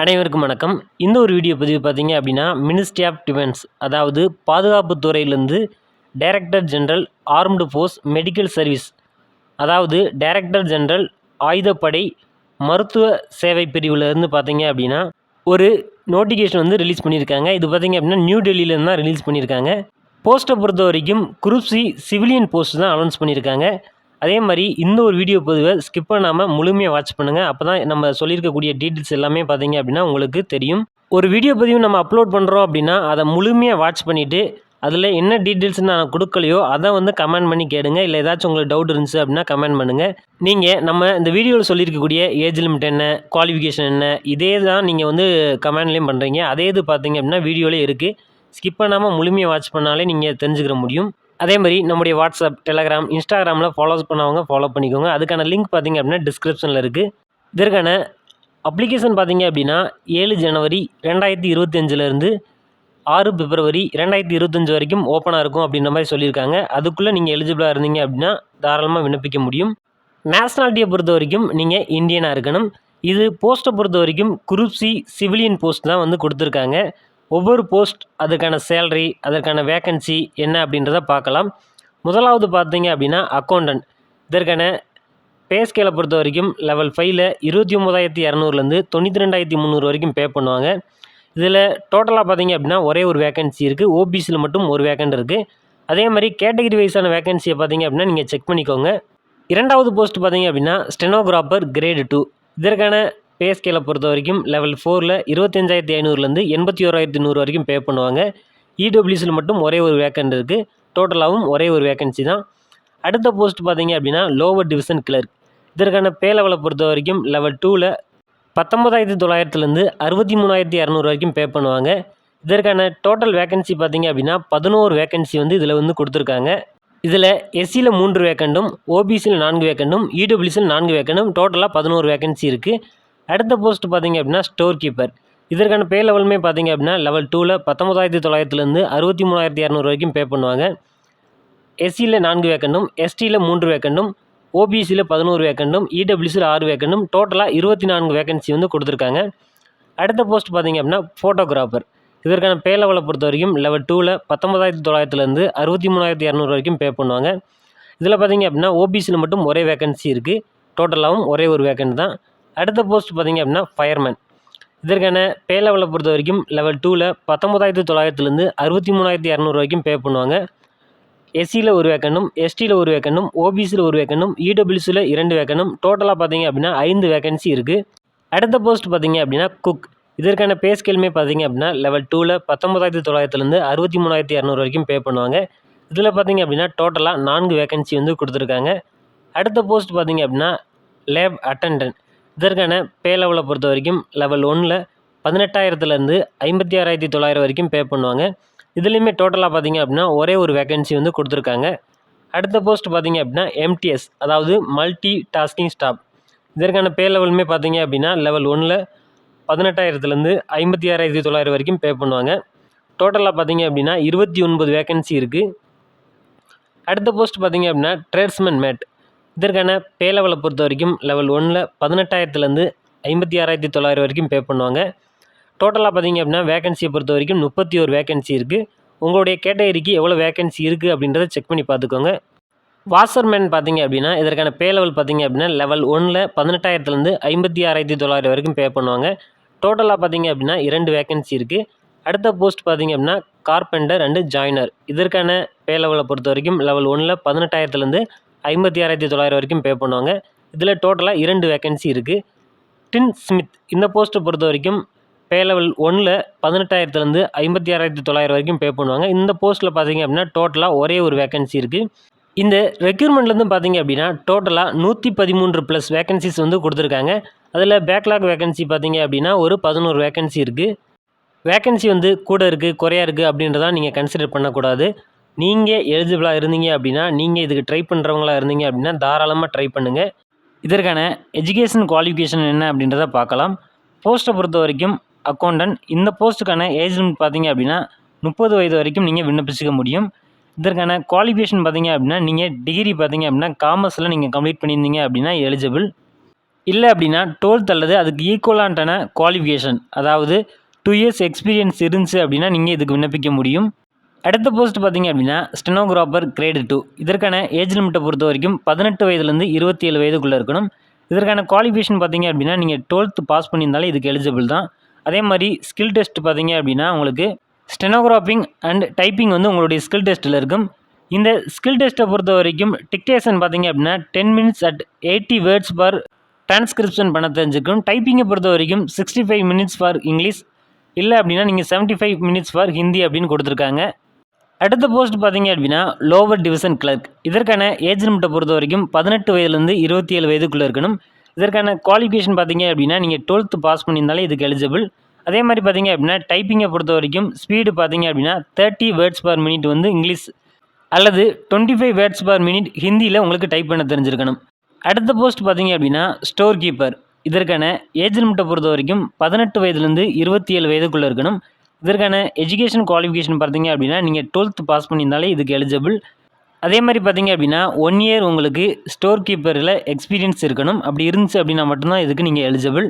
அனைவருக்கும் வணக்கம். இந்த ஒரு வீடியோ பதிவு பார்த்தீங்க அப்படின்னா மினிஸ்ட்ரி ஆஃப் டிஃபென்ஸ் அதாவது பாதுகாப்பு துறையிலேருந்து director general armed force medical service அதாவது டைரக்டர் ஜென்ரல் ஆயுதப்படை மருத்துவ சேவை பிரிவுலேருந்து பார்த்தீங்க அப்படின்னா ஒரு நோட்டிஃபிகேஷன் வந்து ரிலீஸ் பண்ணியிருக்காங்க. இது பார்த்தீங்க அப்படின்னா நியூ டெல்லியிலேருந்து தான் ரிலீஸ் பண்ணியிருக்காங்க. போஸ்ட்டை பொறுத்த வரைக்கும் குரூப் சி சிவிலியன் போஸ்ட் தான் அனௌன்ஸ் பண்ணியிருக்காங்க. அதே மாதிரி இந்த ஒரு வீடியோ பதிவை ஸ்கிப் பண்ணாமல் முழுமையாக வாட்ச் பண்ணுங்கள் அப்போ தான் நம்ம சொல்லியிருக்கக்கூடிய டீட்டெயில்ஸ் எல்லாமே பார்த்தீங்க அப்படின்னா உங்களுக்கு தெரியும். ஒரு வீடியோ பதிவு நம்ம அப்லோட் பண்ணுறோம் அப்படின்னா அதை முழுமையாக வாட்ச் பண்ணிவிட்டு அதில் என்ன டீட்டெயில்ஸ் நான் கொடுக்கலையோ அதை வந்து கமெண்ட் பண்ணி கேளுங்க. இல்லை ஏதாச்சும் உங்களுக்கு டவுட் இருந்துச்சு அப்படின்னா கமெண்ட் பண்ணுங்கள் நீங்கள் நம்ம இந்த வீடியோவில் சொல்லியிருக்கக்கூடிய ஏஜ் லிமிட் என்ன குவாலிஃபிகேஷன் என்ன இதே தான் நீங்கள் வந்து கமெண்ட்லேயும் பண்ணுறீங்க அதே இது பார்த்தீங்க அப்படின்னா வீடியோவிலே இருக்குது ஸ்கிப் பண்ணாமல் முழுமையாக வாட்ச் பண்ணாலே நீங்கள் தெரிஞ்சுக்கிற முடியும். அதே மாதிரி நம்முடைய வாட்ஸ்அப் டெலகிராம் இன்ஸ்டாகிராமில் ஃபாலோஸ் பண்ணவங்க ஃபாலோ பண்ணிக்கோங்க. அதுக்கான லிங்க் பார்த்தீங்க அப்படின்னா டிஸ்கிரிப்ஷனில் இருக்குது இதற்கான அப்ளிகேஷன் பார்த்தீங்க அப்படின்னா ஏழு ஜனவரி ரெண்டாயிரத்தி இருபத்தஞ்சிலேருந்து ஆறு பிப்ரவரி ரெண்டாயிரத்தி இருபத்தஞ்சி வரைக்கும் ஓப்பனாக இருக்கும் அப்படின்ற மாதிரி சொல்லியிருக்காங்க. அதுக்குள்ளே நீங்கள் எலிஜிபிளாக இருந்தீங்க அப்படின்னா தாராளமாக விண்ணப்பிக்க முடியும். நேஷ்னாலிட்டியை பொறுத்த வரைக்கும் நீங்கள் இந்தியனாக இருக்கணும். இது போஸ்ட்டை பொறுத்த வரைக்கும் குரூப் சி சிவிலியன் போஸ்ட் தான் வந்து கொடுத்துருக்காங்க. ஒவ்வொரு போஸ்ட் அதுக்கான சேலரி அதற்கான வேக்கன்சி என்ன அப்படின்றத பார்க்கலாம். முதலாவது பார்த்தீங்க அப்படின்னா அக்கௌண்டன்ட் இதற்கான பே ஸ்கேலை பொறுத்த வரைக்கும் லெவல் ஃபைவ்ல இருபத்தி ஒம்பதாயிரத்தி இரநூறுலேருந்து தொண்ணூற்றி ரெண்டாயிரத்தி முந்நூறு வரைக்கும் பே பண்ணுவாங்க. இதில் டோட்டலாக பார்த்தீங்க அப்படின்னா ஒரே ஒரு வேக்கன்சி இருக்குது ஓபிசியில் மட்டும் ஒரு வேக்கன்ட் இருக்குது அதே மாதிரி கேட்டகரி வைஸான வேக்கன்சியை பார்த்தீங்க அப்படின்னா நீங்கள் செக் பண்ணிக்கோங்க. இரண்டாவது போஸ்ட் பார்த்தீங்க அப்படின்னா ஸ்டெனோகிராஃபர் கிரேடு டூ இதற்கான பே ஸ்கேலை பொறுத்த வரைக்கும் லெவல் ஃபோரில் இருபத்தஞ்சாயிரத்தி ஐநூறுலேருந்து எண்பத்தி ஓராயிரத்தி நூறு வரைக்கும் பே பண்ணுவாங்க. இடபிள்யூஸில் மட்டும் ஒரே ஒரு வேக்கண்ட் இருக்குது டோட்டலாகவும் ஒரே ஒரு வேக்கன்சி தான். அடுத்த போஸ்ட் பார்த்தீங்க அப்படின்னா லோவர் டிவிஷன் கிளர்க் இதற்கான பே லெவலை பொறுத்த வரைக்கும் லெவல் டூவில் பத்தொம்பதாயிரத்தி தொள்ளாயிரத்துலேருந்து அறுபத்தி மூணாயிரத்தி இரநூறு வரைக்கும் பே பண்ணுவாங்க. இதற்கான டோட்டல் வேக்கன்சி பார்த்தீங்க அப்படின்னா பதினோரு வேக்கன்சி வந்து இதில் வந்து கொடுத்துருக்காங்க. இதில் எஸ்சியில் மூன்று வேக்கண்டும் ஓபிசியில் நான்கு வேக்கண்டும் இடபிள்யூசியில் நான்கு வேக்கண்டும் டோட்டலாக பதினோரு வேக்கன்சி இருக்குது அடுத்த போஸ்ட் பார்த்தீங்க அப்படின்னா ஸ்டோர் கீப்பர். இதற்கான பே லெவலுமே பார்த்தீங்க அப்படின்னா லெவல் டூவில் பத்தொம்பதாயிரத்தி தொள்ளாயிரத்துலேருந்து அறுபத்தி மூணாயிரத்தி இரநூறு வரைக்கும் பே பண்ணுவாங்க. எஸ்சியில் நான்கு வேக்கண்டும் எஸ்டியில் மூன்று வேக்கண்டும் ஓபிசியில் பதினோரு வேக்கண்டும் இடபிள்யூசியில் ஆறு வேக்கண்டும் டோட்டலாக இருபத்தி நான்கு வேக்கன்சி வந்து கொடுத்துருக்காங்க. அடுத்த போஸ்ட் பார்த்திங்க அப்படின்னா ஃபோட்டோகிராஃபர் இதற்கான பே லெவலை பொறுத்த வரைக்கும் லெவல் டூவில் பத்தொம்பதாயிரத்தி தொள்ளாயிரத்துலேருந்து அறுபத்தி மூணாயிரத்தி இரநூறு வரைக்கும் பே பண்ணுவாங்க. இதில் பார்த்திங்க அப்படின்னா ஓபிசியில் மட்டும் ஒரே வேக்கன்சி இருக்குது டோட்டலாகவும் ஒரே ஒரு வேக்கன்ட் தான். அடுத்த போஸ்ட் பார்த்தீங்க அப்படின்னா ஃபயர்மேன் இதற்கான பே லெவலை பொறுத்த வரைக்கும் லெவல் டூவில் பத்தொம்பதாயிரத்தி தொள்ளாயிரத்துலேருந்து அறுபத்தி மூணாயிரத்தி இரநூறு வரைக்கும் பே பண்ணுவாங்க. எஸ்சியில் ஒரு வேக்கண்டும் எஸ்டியில் ஒரு வேக்கண்டும் ஓபிசியில் ஒரு வேக்கண்டும் இடபிள்யூசியில் இரண்டு வேக்கண்டும் டோட்டலாக பார்த்தீங்க அப்படின்னா ஐந்து வேக்கன்சி இருக்குது அடுத்த போஸ்ட் பார்த்தீங்க அப்படின்னா குக் இதற்கான பே ஸ்கேலுமே பார்த்தீங்க அப்படின்னா லெவல் டூவில் பத்தொம்பதாயிரத்தி தொள்ளாயிரத்துலேருந்து அறுபத்தி மூணாயிரத்தி இரநூறு வரைக்கும் பே பண்ணுவாங்க. இதில் பார்த்தீங்க அப்படின்னா டோட்டலாக நான்கு வேக்கன்சி வந்து கொடுத்துருக்காங்க. அடுத்த போஸ்ட் பார்த்தீங்க அப்படின்னா லேப் அட்டண்டன்ட் இதற்கான பே லெவலை பொறுத்த வரைக்கும் லெவல் ஒன்னில் பதினெட்டாயிரத்துலேருந்து ஐம்பத்தி ஆறாயிரத்தி தொள்ளாயிரம் வரைக்கும் பே பண்ணுவாங்க. இதுலேயுமே டோட்டலாக பார்த்தீங்க அப்படின்னா ஒரே ஒரு வேக்கன்சி வந்து கொடுத்துருக்காங்க. அடுத்த போஸ்ட் பார்த்தீங்க அப்படின்னா எம்டிஎஸ் அதாவது மல்டி டாஸ்கிங் ஸ்டாப் இதற்கான பே லெவலுமே பார்த்தீங்க அப்படின்னா லெவல் ஒன்னில் பதினெட்டாயிரத்துலேருந்து ஐம்பத்தி ஆறாயிரத்தி தொள்ளாயிரம் வரைக்கும் பே பண்ணுவாங்க. டோட்டலாக பார்த்தீங்க அப்படின்னா இருபத்தி ஒன்பது வேக்கன்சி இருக்குது அடுத்த போஸ்ட் பார்த்தீங்க அப்படின்னா ட்ரேட்ஸ்மேன் மேட் இதற்கான பே லெவலை பொறுத்த வரைக்கும் லெவல் ஒன்னில் பதினெட்டாயிரத்துலேருந்து ஐம்பத்தி ஆறாயிரத்தி தொள்ளாயிரம் வரைக்கும் பே பண்ணுவாங்க. டோட்டலாக பார்த்தீங்க அப்படின்னா வேகன்சியை பொறுத்த வரைக்கும் முப்பத்தி ஒரு வேகன்சி இருக்குது உங்களுடைய கேட்டகரிக்கு எவ்வளோ வேகன்சி இருக்குது அப்படின்றத செக் பண்ணி பார்த்துக்கோங்க. வாஷர்மேன் பார்த்தீங்க அப்படின்னா இதற்கான பே லெவல் பார்த்தீங்க அப்படின்னா லெவல் ஒன்னில் பதினெட்டாயிரத்துலேருந்து ஐம்பத்தி ஆறாயிரத்தி தொள்ளாயிரம் வரைக்கும் பே பண்ணுவாங்க. டோட்டலாக பார்த்தீங்க அப்படின்னா இரண்டு வேகன்சி இருக்குது அடுத்த போஸ்ட் பார்த்தீங்க அப்படின்னா கார்பெண்டர் அண்டு ஜாயினர் இதற்கான பே லெவலை பொறுத்த வரைக்கும் லெவல் ஒன்னில் பதினெட்டாயிரத்துலேருந்து ஐம்பத்தி ஆறாயிரத்தி தொள்ளாயிரம் வரைக்கும் பே பண்ணுவாங்க. இதில் டோட்டலாக இரண்டு வேகன்சி இருக்குது டின் ஸ்மித் இந்த போஸ்ட்டை பொறுத்த வரைக்கும் பே லெவல் ஒன்றில் பதினெட்டாயிரத்துலேருந்து ஐம்பத்தி ஆறாயிரத்தி தொள்ளாயிரம் வரைக்கும் பே பண்ணுவாங்க. இந்த போஸ்ட்டில் பார்த்தீங்க அப்படின்னா டோட்டலாக ஒரே ஒரு வேகன்சி இருக்குது இந்த ரெக்யூர்மெண்ட்லேருந்து பார்த்தீங்க அப்படின்னா டோட்டலாக நூற்றி பதிமூன்று ப்ளஸ் வேகன்சிஸ் வந்து கொடுத்துருக்காங்க. அதில் பேக்லாக் வேகன்சி பார்த்தீங்க அப்படின்னா ஒரு பதினோரு வேகன்சி இருக்குது வேகன்சி வந்து கூட இருக்குது குறையா இருக்குது அப்படின்றதான் நீங்கள் கன்சிடர் பண்ணக்கூடாது. நீங்கள் எலிஜிபிளாக இருந்தீங்க அப்படின்னா நீங்கள் இதுக்கு ட்ரை பண்ணுறவங்களா இருந்தீங்க அப்படின்னா தாராளமாக ட்ரை பண்ணுங்கள் இதற்கான எஜுகேஷன் குவாலிஃபிகேஷன் என்ன அப்படின்றத பார்க்கலாம். போஸ்ட்டை பொறுத்த வரைக்கும் அக்கௌண்டன்ட் இந்த போஸ்ட்டுக்கான ஏஜ் லிமிட் பார்த்தீங்க அப்படின்னா முப்பது வயது வரைக்கும் நீங்கள் விண்ணப்பிச்சுக்க முடியும். இதற்கான குவாலிஃபிகேஷன் பார்த்தீங்க அப்படின்னா நீங்கள் டிகிரி பார்த்தீங்க அப்படின்னா காமர்ஸில் நீங்கள் கம்ப்ளீட் பண்ணியிருந்தீங்க அப்படின்னா எலிஜிபிள் இல்லை அப்படின்னா டுவெல்த் அல்லது அதுக்கு ஈக்குவலான்டான குவாலிஃபிகேஷன் அதாவது டூ இயர்ஸ் எக்ஸ்பீரியன்ஸ் இருந்துச்சு அப்படின்னா நீங்கள் இதுக்கு விண்ணப்பிக்க முடியும். அடுத்த போஸ்ட் பார்த்தீங்க அப்படின்னா ஸ்டெனோகிராஃபர் கிரேடு டூ இதற்கான ஏஜ் லிமிட்டை பொறுத்த வரைக்கும் பதினெட்டு வயதுலேருந்து இருபத்தி ஏழு வயதுக்குள்ளே இருக்கணும். இதற்கான குவாலிஃபிகேஷன் பார்த்தீங்க அப்படின்னா நீங்கள் டுவெல்த்து பாஸ் பண்ணியிருந்தாலே இதுக்கு எலிஜிபிள் தான். அதே மாதிரி ஸ்கில் டெஸ்ட் பார்த்தீங்க அப்படின்னா உங்களுக்கு ஸ்டெனோகிராஃபிங் அண்ட் டைப்பிங் வந்து உங்களுடைய ஸ்கில் டெஸ்ட்டில் இருக்கும். இந்த ஸ்கில் டெஸ்ட்டை பொறுத்த வரைக்கும் டிக்டேஷன் பார்த்தீங்க அப்படின்னா ten minutes at eighty words per transcription பண்ண தெரிஞ்சுக்கும். டைப்பிங்கை பொறுத்த வரைக்கும் sixty five minutes for English இல்லை அப்படின்னா நீங்கள் seventy five minutes for Hindi அப்படின்னு கொடுத்துருக்காங்க. அடுத்த போஸ்ட் பார்த்தீங்க அப்படின்னா லோவர் டிவிஷன் கிளர்க் இதற்கான ஏஜ் லிமிட்டை பொறுத்த வரைக்கும் பதினெட்டு வயதுலேருந்து இருபத்தி ஏழு வயதுக்குள்ளே இருக்கணும். இதற்கான குவாலிஃபிகேஷன் பார்த்தீங்க அப்படின்னா நீங்கள் டுவெல்த்து பாஸ் பண்ணியிருந்தாலே இதுக்கு எலிஜிபிள் அதே மாதிரி பார்த்தீங்க அப்படின்னா டைப்பிங்கை பொறுத்த வரைக்கும் ஸ்பீடு பார்த்தீங்க அப்படின்னா தேர்ட்டி வேர்ட்ஸ் பர் மினிட் வந்து இங்கிலீஷ் அல்லது twenty five words per minute ஹிந்தியில் உங்களுக்கு டைப் பண்ண தெரிஞ்சிருக்கணும். அடுத்த போஸ்ட் பார்த்தீங்க அப்படின்னா ஸ்டோர் கீப்பர் இதற்கான ஏஜ் லிமிட்டை பொறுத்த வரைக்கும் பதினெட்டு வயதுலேருந்து இருபத்தி ஏழு வயதுக்குள்ளே இருக்கணும். இதற்கான எஜுகேஷன் குவாலிஃபிகேஷன் பார்த்தீங்க அப்படின்னா நீங்கள் டுவெல்த் பாஸ் பண்ணியிருந்தாலே இதுக்கு எலிஜிபிள் அதே மாதிரி பார்த்தீங்க அப்படின்னா ஒன் இயர் உங்களுக்கு ஸ்டோர் கீப்பரில் எக்ஸ்பீரியன்ஸ் இருக்கணும். அப்படி இருந்துச்சு அப்படின்னா மட்டும்தான் இதுக்கு நீங்கள் எலிஜிபிள்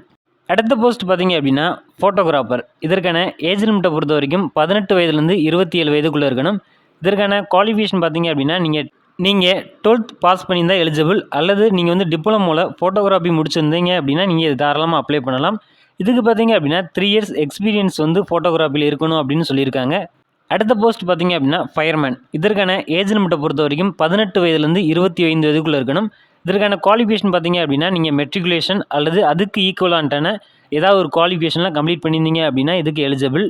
அடுத்த போஸ்ட் பார்த்தீங்க அப்படின்னா ஃபோட்டோகிராஃபர் இதற்கான ஏஜ் லிமிட்டை பொறுத்த வரைக்கும் பதினெட்டு வயதுலேருந்து இருபத்தி ஏழு வயதுக்குள்ளே இருக்கணும். இதற்கான குவாலிஃபிகேஷன் பார்த்தீங்க அப்படின்னா நீங்கள் நீங்கள் டுவெல்த் பாஸ் பண்ணியிருந்தால் எலிஜிபிள் அல்லது நீங்கள் வந்து டிப்ளமோவில் ஃபோட்டோகிராஃபி முடிச்சிருந்தீங்க அப்படின்னா நீங்கள் இது தாராளமாக அப்ளை பண்ணலாம். இதுக்கு பார்த்தீங்க அப்படின்னா த்ரீ இயர்ஸ் எக்ஸ்பீரியன்ஸ் வந்து ஃபோட்டோகிராஃபியில் இருக்கணும் அப்படின்னு சொல்லியிருக்காங்க. அடுத்த போஸ்ட் பார்த்தீங்க அப்படின்னா ஃபயர்மேன் இதற்கான ஏஜ் லிமிட்டை பொறுத்த வரைக்கும் பதினெட்டு வயதுலேருந்து இருபத்தி ஐந்து வயதுக்குள்ளே இருக்கணும். இதற்கான குவாலிஃபிகேஷன் பார்த்தீங்க அப்படின்னா நீங்கள் மெட்ரிகுலேஷன் அல்லது அதுக்கு ஈக்குவலான்ட்டான ஏதாவது ஒரு குவாலிஃபிகேஷன்லாம் கம்ப்ளீட் பண்ணியிருந்தீங்க அப்படின்னா இதுக்கு எலிஜிபிள்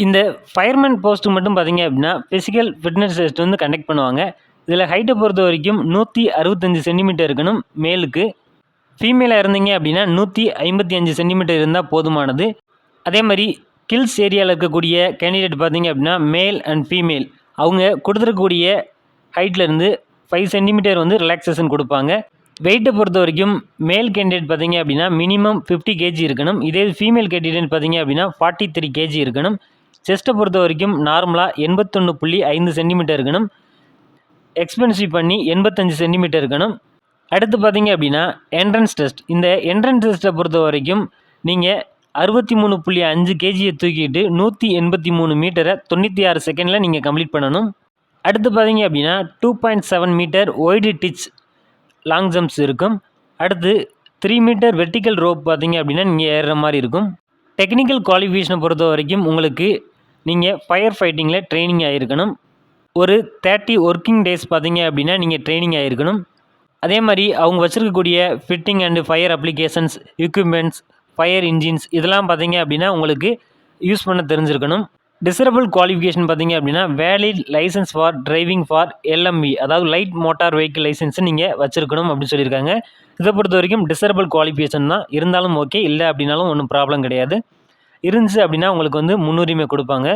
இந்த ஃபயர்மேன் போஸ்ட்டு மட்டும் பார்த்தீங்க அப்படின்னா ஃபிசிக்கல் ஃபிட்னஸ் டெஸ்ட் வந்து கண்டக்ட் பண்ணுவாங்க. இதில் ஹைட்டை பொறுத்த வரைக்கும் நூற்றி அறுபத்தஞ்சு சென்டிமீட்டர் இருக்கணும் மேலுக்கு. ஃபீமேலாக இருந்தீங்க அப்படின்னா நூற்றி ஐம்பத்தி அஞ்சு சென்டிமீட்டர் இருந்தால் போதுமானது. அதே மாதிரி கில்ஸ் ஏரியாவில் இருக்கக்கூடிய கேண்டிடேட் பார்த்தீங்க அப்படின்னா மேல் அண்ட் ஃபீமேல் அவங்க கொடுத்துருக்கக்கூடிய ஹைட்லேருந்து ஃபைவ் சென்டிமீட்டர் வந்து ரிலாக்ஸேஷன் கொடுப்பாங்க. வெயிட்டை பொறுத்த வரைக்கும் மேல் கேண்டிடேட் பார்த்தீங்க அப்படின்னா மினிமம் ஃபிஃப்டி கேஜி இருக்கணும். இதே ஃபீமேல் கேண்டிடேட் பார்த்தீங்க அப்படின்னா ஃபார்ட்டி த்ரீ கேஜி இருக்கணும். செஸ்ட்டை பொறுத்த வரைக்கும் நார்மலாக எண்பத்தொன்று புள்ளி ஐந்து சென்டிமீட்டர் இருக்கணும். எக்ஸ்பென்சிவ் பண்ணி எண்பத்தஞ்சு சென்டிமீட்டர் இருக்கணும். அடுத்து பார்த்தீங்க அப்படின்னா என்ட்ரன்ஸ் டெஸ்ட் இந்த என்ட்ரன்ஸ் டெஸ்ட்டை பொறுத்த வரைக்கும் நீங்கள் அறுபத்தி மூணு புள்ளி அஞ்சு கேஜியை தூக்கிட்டு நூற்றி எண்பத்தி மூணு மீட்டரை தொண்ணூற்றி ஆறு செகண்டில் நீங்கள் கம்ப்ளீட் பண்ணணும். அடுத்து பார்த்தீங்க அப்படின்னா two point seven meter wide ditch long jumps இருக்கும். அடுத்து த்ரீ மீட்டர் வெர்டிக்கல் ரோப் பார்த்தீங்க அப்படின்னா நீங்கள் ஏறுற மாதிரி இருக்கும். டெக்னிக்கல் குவாலிஃபிகேஷனை பொறுத்த வரைக்கும் உங்களுக்கு நீங்கள் ஃபயர் ஃபைட்டிங்கில் ட்ரைனிங் ஆகிருக்கணும் ஒரு தேர்ட்டி ஒர்க்கிங் டேஸ் பார்த்தீங்க அப்படின்னா நீங்கள் ட்ரைனிங் ஆகிருக்கணும் அதே மாதிரி அவங்க வச்சுருக்கக்கூடிய fitting and fire applications equipments fire engines இதெல்லாம் பார்த்தீங்க அப்படின்னா உங்களுக்கு யூஸ் பண்ண தெரிஞ்சிருக்கணும். டிசரபிள் குவாலிஃபிகேஷன் பார்த்தீங்க அப்படின்னா valid license for driving for LMV அதாவது லைட் மோட்டார் வெஹிக்கிள் லைசன்ஸ் நீங்கள் வச்சுருக்கணும் அப்படின்னு சொல்லியிருக்காங்க. இதை பொறுத்த வரைக்கும் டிசரபிள் குவாலிஃபிகேஷன் தான். இருந்தாலும் ஓகே இல்லை அப்படின்னாலும் ஒன்றும் ப்ராப்ளம் கிடையாது. இருந்துச்சு அப்படின்னா உங்களுக்கு வந்து முன்னுரிமை கொடுப்பாங்க.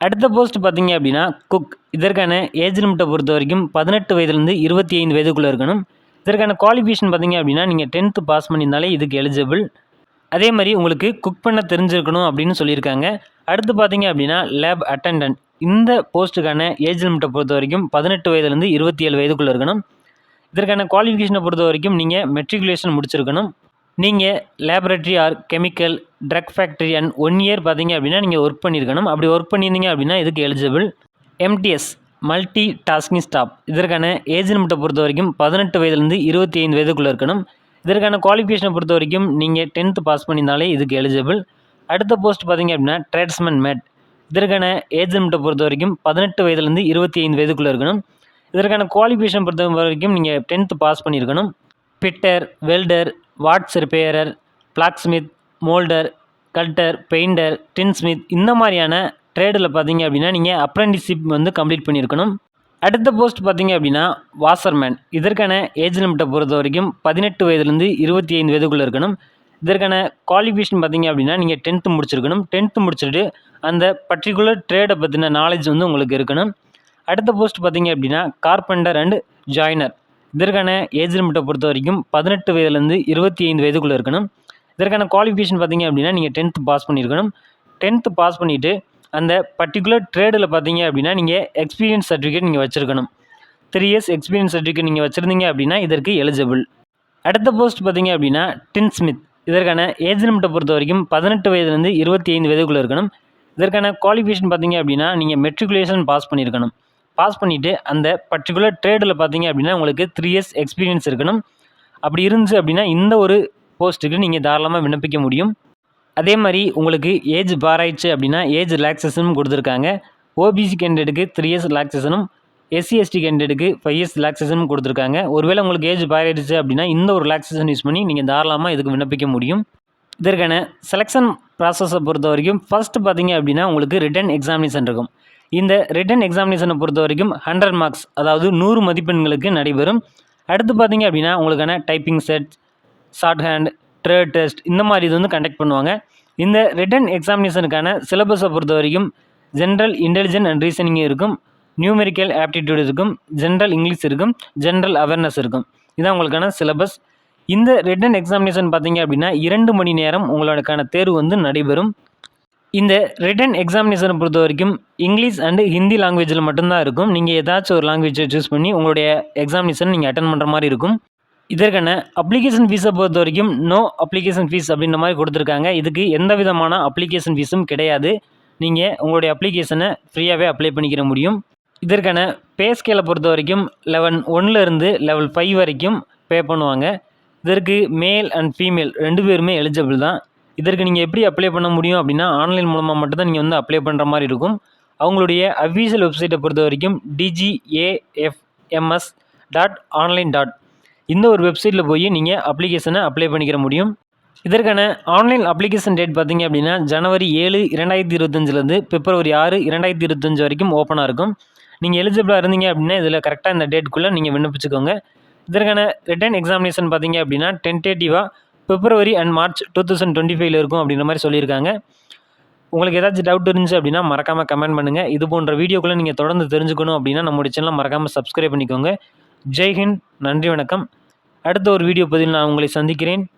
அடுத்த போஸ்ட் பார்த்தீங்க அப்படின்னா குக் இதற்கான ஏஜ் லிமிட்டை பொறுத்த வரைக்கும் பதினெட்டு வயதுலேருந்து இருபத்தி ஐந்து வயதுக்குள்ளே இருக்கணும். இதற்கான குவாலிஃபிகேஷன் பார்த்தீங்க அப்படின்னா நீங்கள் டென்த்து பாஸ் பண்ணியிருந்தாலே இதுக்கு எலிஜிபிள் அதே மாதிரி உங்களுக்கு குக் பண்ண தெரிஞ்சிருக்கணும் அப்படின்னு சொல்லியிருக்காங்க. அடுத்து பார்த்தீங்க அப்படின்னா லேப் அட்டண்டன்ட் இந்த போஸ்ட்டுக்கான ஏஜ் லிமிட்டை பொறுத்த வரைக்கும் பதினெட்டு வயதுலேருந்து இருபத்தி ஏழு வயதுக்குள்ளே இருக்கணும். இதற்கான குவாலிஃபிகேஷனை பொறுத்த வரைக்கும் நீங்கள் மெட்ரிகுலேஷன் முடிச்சிருக்கணும். நீங்கள் laboratory or chemical drug factory and one year பார்த்தீங்க அப்படின்னா நீங்கள் ஒர்க் பண்ணியிருக்கணும். அப்படி ஒர்க் பண்ணியிருந்தீங்க அப்படின்னா இதுக்கு eligible MTS multi tasking staff இதற்கான ஏஜ் லிமிட்டை பொறுத்த வரைக்கும் பதினெட்டு வயதுலேருந்து இருபத்தி ஐந்து வயதுக்குள்ளே இருக்கணும். இதற்கான குவாலிஃபிகேஷனை பொறுத்த வரைக்கும் நீங்கள் டென்த்து பாஸ் பண்ணியிருந்தாலே இதுக்கு எலிஜிபிள் அடுத்த போஸ்ட் பார்த்தீங்க அப்படின்னா ட்ரேட்ஸ்மேன் மேட் இதற்கான ஏஜ் லிமிட்டை பொறுத்த வரைக்கும் பதினெட்டு வயதுலேருந்து இருபத்தி ஐந்து வயதுக்குள்ளே இருக்கணும். இதற்கான குவாலிஃபிகேஷன் பொறுத்த வரைக்கும் நீங்கள் டென்த்து பாஸ் பண்ணியிருக்கணும். Fitter welder watch repairer blacksmith moulder cutler painter tinsmith இந்த மாதிரியான ட்ரேடில் பார்த்தீங்க அப்படின்னா நீங்கள் அப்ரெண்டிஸ்ஷிப் வந்து கம்ப்ளீட் பண்ணியிருக்கணும். அடுத்த போஸ்ட் பார்த்தீங்க அப்படின்னா வாசர்மேன் இதற்கான ஏஜ் லிமிட்டை பொறுத்த வரைக்கும் பதினெட்டு வயதுலேருந்து இருபத்தி ஐந்து வயதுக்குள்ளே இருக்கணும். இதற்கான குவாலிஃபிகேஷன் பார்த்தீங்க அப்படின்னா நீங்கள் டென்த்து முடிச்சிருக்கணும். டென்த்து முடிச்சுட்டு அந்த பர்டிகுலர் ட்ரேடை பற்றின நாலேஜ் வந்து உங்களுக்கு இருக்கணும். அடுத்த போஸ்ட் பார்த்தீங்க அப்படின்னா கார்பெண்டர் அண்ட் ஜாயினர் இதற்கான ஏஜ் லிமிட்டை பொறுத்த வரைக்கும் பதினெட்டு வயதுலேருந்து இருபத்தி ஐந்து வயதுக்குள்ளே இருக்கணும். இதற்கான குவாலிஃபிகேஷன் பார்த்தீங்க அப்படின்னா நீங்கள் டென்த்து பாஸ் பண்ணியிருக்கணும். டென்த்து பாஸ் பண்ணிவிட்டு அந்த பர்டிகுலர் ட்ரேடில் பார்த்தீங்க அப்படின்னா நீங்கள் எக்ஸ்பீரியன்ஸ் சர்டிஃபிகேட் நீங்கள் வச்சுருக்கணும். த்ரீ இயர்ஸ் எக்ஸ்பீரியன்ஸ் சர்டிஃபிகேட் நீங்கள் வச்சுருந்தீங்க அப்படின்னா இதற்கு எலிஜிபிள் அடுத்த போஸ்ட் பார்த்தீங்க அப்படின்னா டின் ஸ்மித் இதற்கான ஏஜ் லிமிட்டை பொறுத்த வரைக்கும் பதினெட்டு வயதுலேருந்து இருபத்தி ஐந்து வயதுக்குள்ளே இருக்கணும். இதற்கான குவாலிஃபிகேஷன் பார்த்தீங்க அப்படின்னா நீங்கள் மெட்ரிகுலேஷன் பாஸ் பண்ணியிருக்கணும். பாஸ் பண்ணிவிட்டு அந்த பர்டிகுலர் ட்ரேடில் பார்த்தீங்க அப்படின்னா உங்களுக்கு த்ரீ இயர்ஸ் எக்ஸ்பீரியன்ஸ் இருக்கணும். அப்படி இருந்துச்சு அப்படின்னா இந்த ஒரு போஸ்ட்டுக்கு நீங்கள் தாராளமாக விண்ணப்பிக்க முடியும். அதே மாதிரி உங்களுக்கு ஏஜ் பாராயிடுச்சு அப்படின்னா ஏஜ் ரிலாக்ஸேஷனும் கொடுத்துருக்காங்க. ஓபிசி கேண்டிடேட்டுக்கு த்ரீ இயர்ஸ் ரிலாக்ஸேஷனும் எஸ்சி எஸ்டி கேண்டிடேட்டுக்கு ஃபைவ் இயர்ஸ் ரிலாக்ஸேஷனும் கொடுத்துருக்காங்க. ஒருவேளை உங்களுக்கு ஏஜ் பாராயிடுச்சு அப்படின்னா இந்த ஒரு ரிலாக்ஸேஷன் யூஸ் பண்ணி நீங்கள் தாராளமாக இதுக்கு விண்ணப்பிக்க முடியும். இதற்கான செலெக்ஷன் ப்ராசஸை பொறுத்த வரைக்கும் ஃபஸ்ட்டு பார்த்தீங்க அப்படின்னா உங்களுக்கு ரிட்டன் எக்ஸாமினேஷன் இருக்கும். இந்த ரிட்டன் எக்ஸாமினேஷனை பொறுத்த வரைக்கும் ஹண்ட்ரட் மார்க்ஸ் அதாவது நூறு மதிப்பெண்களுக்கு நடைபெறும். அடுத்து பார்த்தீங்க அப்படின்னா உங்களுக்கான typing set shorthand trade test இந்த மாதிரி இது வந்து கண்டக்ட் பண்ணுவாங்க. இந்த ரிட்டன் எக்ஸாமினேஷனுக்கான சிலபஸை பொறுத்த வரைக்கும் ஜென்ரல் இன்டெலிஜென்ட் அண்ட் ரீசனிங் இருக்கும். நியூமெரிக்கல் ஆப்டிடியூட் இருக்கும். ஜென்ரல் இங்கிலீஷ் இருக்கும். ஜென்ரல் அவேர்னஸ் இருக்கும். இதான் உங்களுக்கான சிலபஸ் இந்த ரிட்டன் எக்ஸாமினேஷன் பார்த்தீங்க அப்படின்னா இரண்டு மணி நேரம் உங்களுக்கான தேர்வு வந்து நடைபெறும். இந்த ரிட்டன் எக்ஸாமினேஷனை பொறுத்த வரைக்கும் இங்கிலீஷ் அண்டு ஹிந்தி லாங்குவேஜில் மட்டும்தான் இருக்கும். நீங்கள் ஏதாச்சும் ஒரு லாங்குவேஜை சூஸ் பண்ணி உங்களுடைய எக்ஸாமினேஷன் நீங்கள் அட்டன் பண்ணுற மாதிரி இருக்கும். இதற்கான அப்ளிகேஷன் ஃபீஸை பொறுத்த வரைக்கும் நோ அப்ளிகேஷன் ஃபீஸ் அப்படின்ற மாதிரி கொடுத்துருக்காங்க. இதுக்கு எந்த விதமான அப்ளிகேஷன் ஃபீஸும் கிடையாது. நீங்கள் உங்களுடைய அப்ளிகேஷனை ஃப்ரீயாகவே அப்ளை பண்ணிக்கிற முடியும். இதற்கான பே ஸ்கேலை பொறுத்த வரைக்கும் லெவன் ஒன்லேருந்து லெவல் ஃபைவ் வரைக்கும் பே பண்ணுவாங்க. இதற்கு மேல் அண்ட் ஃபீமேல் ரெண்டு பேருமே எலிஜிபிள் தான். இதற்கு நீங்கள் எப்படி அப்ளை பண்ண முடியும் அப்படின்னா ஆன்லைன் மூலமாக மட்டும்தான் நீங்கள் வந்து அப்ளை பண்ணுற மாதிரி இருக்கும். அவங்களுடைய அஃபீஷியல் வெப்சைட்டை பொறுத்த வரைக்கும் டிஜிஏஎஃப்எம்எஸ் டாட் ஆன்லைன் டாட் இந்த ஒரு வெப்சைட்டில் போய் நீங்கள் அப்ளிகேஷனை அப்ளை பண்ணிக்கிற முடியும். இதற்கான ஆன்லைன் அப்ளிகேஷன் டேட் பார்த்தீங்க அப்படின்னா ஜனவரி ஏழு இரண்டாயிரத்தி இருபத்தஞ்சிலேருந்து பிப்ரவரி ஆறு இரண்டாயிரத்தி இருபத்தஞ்சு வரைக்கும் ஓப்பனாக இருக்கும். நீங்கள் எலிஜிபிளாக இருந்தீங்க அப்படின்னா இதில் கரெக்டாக இந்த டேட்டுக்குள்ளே நீங்கள் விண்ணப்பிச்சுக்கோங்க. இதற்கான ரிட்டன் எக்ஸாமினேஷன் பார்த்தீங்க அப்படின்னா டென்டேட்டிவாக February and March two thousand twenty ஃபைவ்ல இருக்கும் அப்படின்ற மாதிரி சொல்லியிருக்காங்க. உங்களுக்கு ஏதாச்சும் டவுட் இருந்துச்சு அப்படின்னா மறக்காமல் கமெண்ட் பண்ணுங்கள் இது போன்ற வீடியோக்குள்ளே நீங்கள் தொடர்ந்து தெரிஞ்சுக்கணும் அப்படின்னா நம்மளுடைய சேனலை மறக்காமல் சப்ஸ்கிரைப் பண்ணிக்கோங்க. ஜெய்ஹிந்த் நன்றி வணக்கம். அடுத்த ஒரு வீடியோ பதிவில் நான் உங்களை சந்திக்கிறேன்.